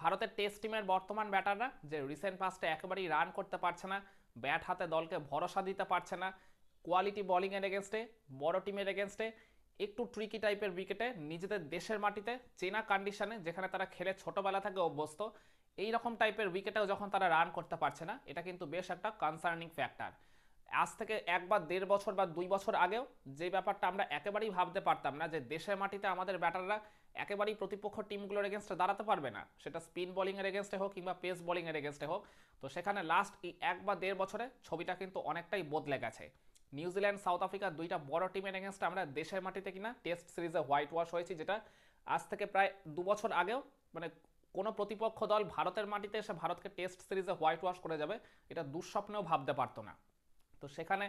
ভারতের টেস্ট টিমের বর্তমান ব্যাটাররা যে রিসেন্ট পাস্টে একেবারেই রান করতে পারছে না ব্যাট হাতে দলকে ভরসা দিতে পারছে না কোয়ালিটি বোলিংয়ের এগেনস্টে বড় টিমের এগেনস্টে একটু ট্রিকি টাইপের উইকেটে নিজেদের দেশের মাটিতে চেনা কন্ডিশনে যেখানে তারা খেলে ছোটবেলা থেকে অভ্যস্ত এই রকম টাইপের উইকেটেও যখন তারা রান করতে পারছে না, এটা কিন্তু বেশ একটা কনসার্নিং ফ্যাক্টর আজ থেকে এক বা দেড় বছর বা দুই বছর আগেও যে ব্যাপারটা আমরা একেবারেই ভাবতে পারতাম না যে দেশের মাটিতে আমাদের ব্যাটাররা একেবারেই প্রতিপক্ষ টিমগুলোর এগেনস্টে দাঁড়াতে পারবে না। সেটা স্পিন বোলিংয়ের এগেনস্টে হোক কিংবা পেস বোলিংয়ের এগেনস্টে হোক। তো সেখানে লাস্ট এই এক বা দেড় বছরে ছবিটা কিন্তু অনেকটাই বদলে গেছে। নিউজিল্যান্ড সাউথ আফ্রিকা দুইটা বড় টিমের এগেনস্টে আমরা দেশের মাটিতে কিনা টেস্ট সিরিজে হোয়াইট ওয়াশ হয়েছি যেটা আজ থেকে প্রায় দু বছর আগেও মানে কোনো প্রতিপক্ষ দল ভারতের মাটিতে এসে ভারতকে টেস্ট সিরিজে হোয়াইট ওয়াশ করে যাবে, এটা দুঃস্বপ্নেও ভাবতে পারতো না। তো সেখানে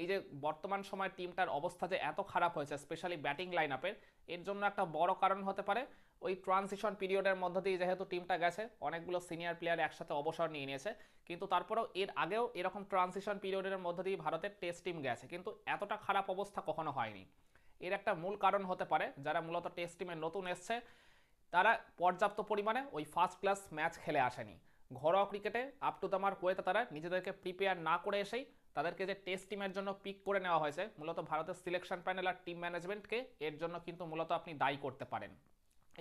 এই যে বর্তমান সময় টিমটার অবস্থা যে এত খারাপ হয়েছে স্পেশালি ব্যাটিং লাইন আপের এর জন্য একটা বড় কারণ হতে পারে। ওই ট্রানজিশন পিরিয়ডের মধ্য দিয়ে যেহেতু টিমটা গেছে, অনেকগুলো সিনিয়র প্লেয়ার একসাথে অবসর নিয়ে নিয়েছে, কিন্তু তারপরেও এর আগেও এরকম ট্রানজিশন পিরিয়ডের মধ্য দিয়ে ভারতের টেস্ট টিম গেছে, কিন্তু এতটা খারাপ অবস্থা কখনো হয়নি। এর একটা মূল কারণ হতে পারে, যারা মূলত টেস্ট টিমে নতুন এসছে, তারা পর্যাপ্ত পরিমাণে ওই ফার্স্ট ক্লাস ম্যাচ খেলে আসেনি। ঘরোয়া ক্রিকেটে আপ টু দ্য মার্ক ওয়েতে তারা নিজেদেরকে প্রিপেয়ার না করে এসেই তাদেরকে যে টেস্ট টিমের জন্য পিক করে নেওয়া হয়েছে, মূলত ভারতের সিলেকশন প্যানেল আর টিম ম্যানেজমেন্টকে এর জন্য কিন্তু মূলত আপনি দায়ী করতে পারেন।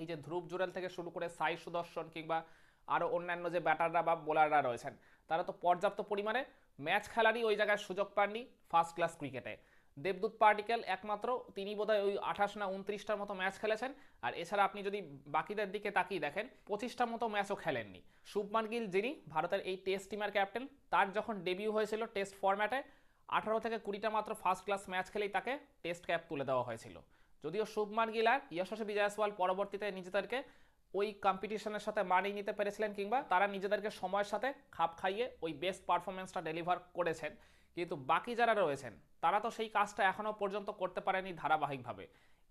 এই যে ধ্রুব জুরেল থেকে শুরু করে সাই সুদর্শন কিংবা আরও অন্যান্য যে ব্যাটাররা বা বোলাররা রয়েছেন, তারা তো পর্যাপ্ত পরিমাণে ম্যাচ খেলারই ওই জায়গায় সুযোগ পাননি ফার্স্ট ক্লাস ক্রিকেটে দেবদূত পার্টিকেল একমাত্র তিনি বোধহয় ওই আঠাশ না উনত্রিশটার মতো ম্যাচ খেলেছেন। আর এছাড়া আপনি যদি বাকিদের দিকে তাকিয়ে দেখেন, পঁচিশটার মতো ম্যাচও খেলেননি। শুভমান গিল, যিনি ভারতের এই টেস্ট টিমের ক্যাপ্টেন, তার যখন ডেবিউ হয়েছিল টেস্ট ফরম্যাটে, আঠারো থেকে কুড়িটা মাত্র ফার্স্ট ক্লাস ম্যাচ খেলেই তাকে টেস্ট ক্যাপ তুলে দেওয়া হয়েছিল। যদিও শুভমান গিল আর যশস্বী জয়সওয়াল পরবর্তীতে নিজেদেরকে ওই কম্পিটিশনের সাথে মানিয়ে নিতে পেরেছিলেন কিংবা তারা নিজেদেরকে সময়ের সাথে খাপ খাইয়ে ওই বেস্ট পারফরমেন্সটা ডেলিভার করেছেন। কিন্তু বাকি যারা রয়েছেন, তারা তো সেই কাজটা এখনও পর্যন্ত করতে পারেনি ধারাবাহিকভাবে।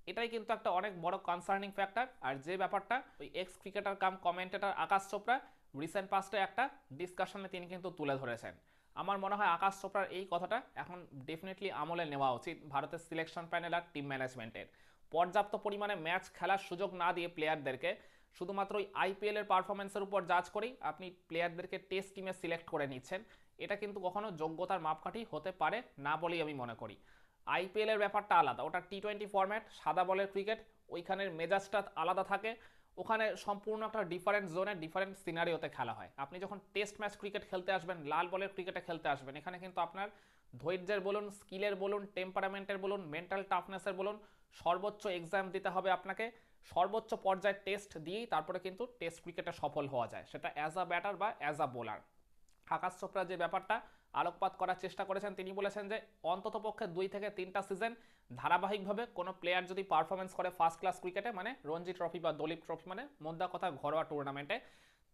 এটাই কিন্তু একটা অনেক বড় কনসার্নিং ফ্যাক্টর আর যে ব্যাপারটা, ওই ex cricketer cum commentator Akash Chopra recent পাস্টে একটা ডিসকাশনে তিনি কিন্তু তুলে ধরেছেন। আমার মনে হয় আকাশ চোপড়ার এই কথাটা এখন ডেফিনেটলি আমলে নেওয়া উচিত ভারতের সিলেকশন প্যানেল আর টিম ম্যানেজমেন্টের পর্যাপ্ত পরিমাণে ম্যাচ খেলার সুযোগ না দিয়ে প্লেয়ারদেরকে শুধুমাত্র ওই আইপিএল এর পারফরমেন্সের উপর জাজ করেই আপনি প্লেয়ারদেরকে টেস্ট টিমে সিলেক্ট করে নিচ্ছেন। এটা কিন্তু কখনো যোগ্যতার মাপকাঠি হতে পারে না বলেই আমি মনে করি। আইপিএল এর ব্যাপারটা আলাদা। ওটা টি টোয়েন্টি ফরম্যাট সাদা বলের ক্রিকেট ওইখানের মেজাজটা আলাদা থাকে। ওখানে সম্পূর্ণ একটা ডিফারেন্ট জোনে ডিফারেন্ট সিনারিওতে খেলা হয়। আপনি যখন টেস্ট ম্যাচ ক্রিকেট খেলতে আসবেন, লাল বলের ক্রিকেটে খেলতে আসবেন, এখানে কিন্তু আপনার ধৈর্যের বলুন স্কিলের বলুন টেম্পারামেন্টের বলুন মেন্টাল টাফনেসের বলুন, সর্বোচ্চ এক্সাম দিতে হবে আপনাকে। সর্বোচ্চ পর্যায়ে টেস্ট দিয়েই তারপরে কিন্তু টেস্ট ক্রিকেটে সফল হওয়া যায়। সেটা অ্যাজ আ ব্যাটার বা as a bowler Akash Chopra যে ব্যাপারটা আলোকপাত করার চেষ্টা করেছেন, তিনি বলেছেন যে অন্তত পক্ষে দুই থেকে তিনটা সিজন ধারাবাহিকভাবে কোনো প্লেয়ার যদি পারফরমেন্স করে ফার্স্ট ক্লাস ক্রিকেটে মানে রঞ্জি ট্রফি বা দলীপ ট্রফি মানে মোদ্দা কথা ঘরোয়া টুর্নামেন্টে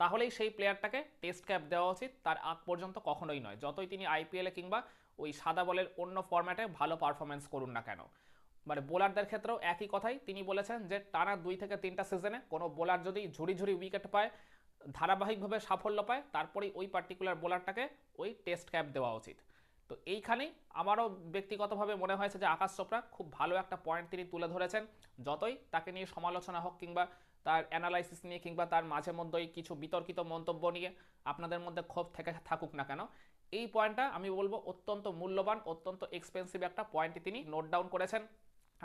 তাহলেই সেই প্লেয়ারটাকে টেস্ট ক্যাপ দেওয়া উচিত। তার আগ পর্যন্ত কখনোই নয়। যতই তিনি আইপিএলে কিংবা ওই সাদা বলের অন্য ফর্ম্যাটে ভালো পারফরমেন্স করুন না কেন। মানে বোলারদের ক্ষেত্রেও একই কথাই তিনি বলেছেন যে টানা দুই থেকে তিনটা সিজনে কোনো বোলার যদি ঝুড়ি ঝুড়ি উইকেট পায়, ধারাবাহিকভাবে সাফল্য পায়, তারপরেই ওই পার্টিকুলার বোলারটাকে ওই টেস্ট ক্যাপ দেওয়া উচিত। তো এইখানেই আমারও ব্যক্তিগতভাবে মনে হয়েছে যে আকাশ চোপড়া খুব ভালো একটা পয়েন্ট তিনি তুলে ধরেছেন। যতই তাকে নিয়ে সমালোচনা হোক কিংবা তার অ্যানালাইসিস নিয়ে কিংবা তার মাঝে মধ্যেই কিছু বিতর্কিত মন্তব্য নিয়ে আপনাদের মধ্যে ক্ষোভ থেকে থাকুক না কেন, এই পয়েন্টটা আমি বলব অত্যন্ত মূল্যবান, অত্যন্ত এক্সপেন্সিভ একটা পয়েন্টই তিনি নোট ডাউন করেছেন।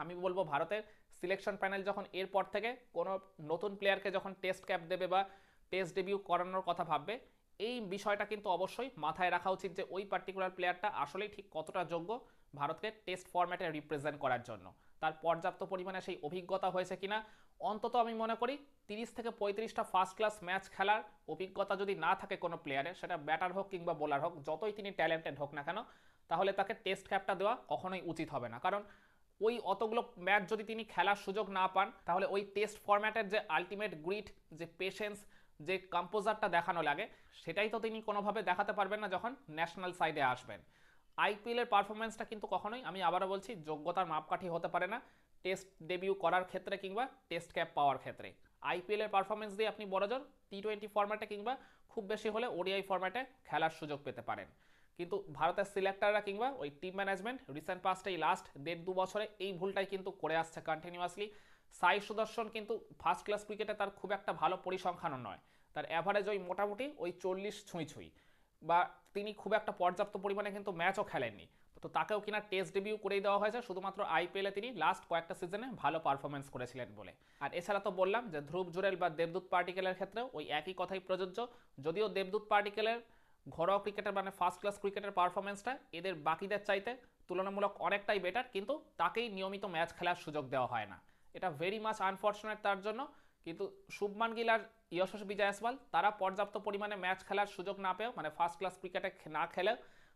আমি বলব ভারতের সিলেকশন প্যানেল যখন এরপর থেকে কোনো নতুন প্লেয়ারকে যখন টেস্ট ক্যাপ দেবে বা টেস্ট ডেবিউ করানোর কথা ভাববে, এই বিষয়টা কিন্তু অবশ্যই মাথায় রাখা উচিত যে ওই পার্টিকুলার প্লেয়ারটা আসলেই ঠিক কতটা যোগ্য ভারতকে টেস্ট ফরম্যাটে রিপ্রেজেন্ট করার জন্য। তার পর্যাপ্ত পরিমাণে সেই অভিজ্ঞতা হয়েছে কিনা, অন্তত আমি মনে করি তিরিশ থেকে পঁয়ত্রিশটা ফার্স্ট ক্লাস ম্যাচ খেলার অভিজ্ঞতা যদি না থাকে কোনো প্লেয়ারের সেটা ব্যাটার হোক কিংবা বোলার হোক, যতই তিনি ট্যালেন্টেড হোক না কেন, তাহলে তাকে টেস্ট ক্যাপটা দেওয়া কখনোই উচিত হবে না। কারণ ওই অতগুলো ম্যাচ যদি তিনি খেলার সুযোগ না পান, তাহলে ওই টেস্ট ফরম্যাটের যে আলটিমেট গ্রিট যে পেশেন্স যে কম্পোজারটা দেখানো লাগে, সেটাই তো তিনি কোনোভাবে দেখাতে পারবেন না যখন ন্যাশনাল সাইডে আসবেন। আইপিএলের পারফরমেন্সটা কিন্তু কখনোই, আমি আবারও বলছি, যোগ্যতার মাপকাঠি হতে পারে না টেস্ট ডেবিউ করার ক্ষেত্রে কিংবা টেস্ট ক্যাপ পাওয়ার ক্ষেত্রে। আইপিএলের পারফরমেন্স দিয়ে আপনি বড়জোর টি টোয়েন্টি ফরম্যাটে কিংবা খুব বেশি হলে ওডিআই ফরম্যাটে খেলার সুযোগ পেতে পারেন। কিন্তু ভারতের সিলেক্টাররা কিংবা ওই টিম ম্যানেজমেন্ট রিসেন্ট পাস্টে এই লাস্ট দেড় দু বছরে এই ভুলটাই কিন্তু করে আসছে কন্টিনিউয়াসলি সাই সুদর্শন কিন্তু ফার্স্ট ক্লাস ক্রিকেটে তার খুব একটা ভালো পরিসংখ্যানও নয়। তার অ্যাভারেজ ওই মোটামুটি ওই চল্লিশ ছুঁই ছুঁই। বা তিনি খুব একটা পর্যাপ্ত পরিমাণে কিন্তু ম্যাচও খেলেননি। তো তাকেও কিনা টেস্ট ডেবিউ করেই দেওয়া হয়েছে। শুধুমাত্র আইপিএলে তিনি লাস্ট কয়েকটা সিজনে ভালো পারফরমেন্স করেছিলেন বলে। আর এছাড়া তো বললাম যে ধ্রুব জুরেল বা দেবদূত পার্টিকেলের ক্ষেত্রেও ওই একই কথাই প্রযোজ্য। যদিও দেবদূত পার্টিকেলের ঘরোয়া ক্রিকেটের মানে ফার্স্ট ক্লাস ক্রিকেটের পারফরমেন্সটা এদের বাকিদের চাইতে তুলনামূলক অনেকটাই বেটার কিন্তু তাকেই নিয়মিত ম্যাচ খেলার সুযোগ দেওয়া হয় না। এটা ভেরি মাচ আনফর্চুনেট তার জন্য, কিন্তু শুভমান গিল আর যশস্বী জয়সওয়াল তারা পর্যাপ্ত পরিমাণে ম্যাচ খেলার সুযোগ না পেয়েও মানে ফার্স্ট ক্লাস ক্রিকেটে না খেলে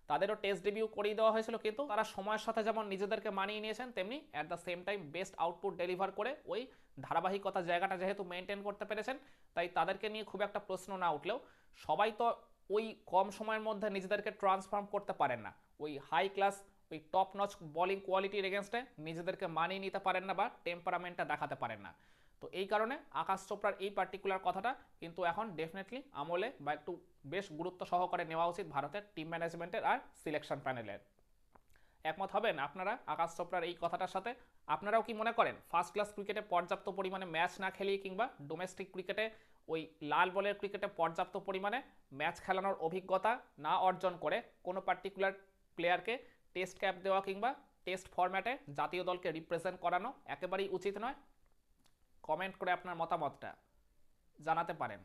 তাদেরও টেস্ট ডেবিউ করিয়ে দেওয়া হয়েছিল, কিন্তু তারা সময়ের সাথে যেমন নিজেদেরকে মানিয়ে নিয়েছেন, তেমনি at the same time best output deliver করে ওই ধারাবাহিকতা জায়গাটা যেহেতু মেনটেন করতে পেরেছেন, তাই তাদেরকে নিয়ে খুব একটা প্রশ্ন না উঠলেও, সবাই তো ওই কম সময়ের মধ্যে নিজেদেরকে ট্রান্সফর্ম করতে পারেন না। ওই হাই ক্লাস ওই টপ নচ বোলিং কোয়ালিটির এগেনস্টে নিজেদেরকে মানিয়ে নিতে পারেন না বা টেম্পারামেন্টটা দেখাতে পারেন না। তো এই কারণে আকাশ চোপড়ার এই পার্টিকুলার কথাটা কিন্তু এখন ডেফিনেটলি আমলে বা একটু বেশ গুরুত্ব সহকারে নেওয়া উচিত ভারতের টিম ম্যানেজমেন্টের আর সিলেকশন প্যানেলের একমত হবেন আপনারা আকাশ চোপড়ার এই কথাটার সাথে? আপনারাও কি মনে করেন? ফার্স্ট ক্লাস ক্রিকেটে পর্যাপ্ত পরিমাণে ম্যাচ না খেলিয়ে কিংবা ডোমেস্টিক ক্রিকেটে ওই লাল বলের ক্রিকেটে পর্যাপ্ত পরিমাণে ম্যাচ খেলানোর অভিজ্ঞতা না অর্জন করে কোনো পার্টিকুলার প্লেয়ারকে টেস্ট ক্যাপ দেওয়া কিংবা টেস্ট ফরম্যাটে জাতীয় দলকে রিপ্রেজেন্ট করানো একেবারেই উচিত নয়। কমেন্ট করে আপনার মতামতটা জানাতে পারেন।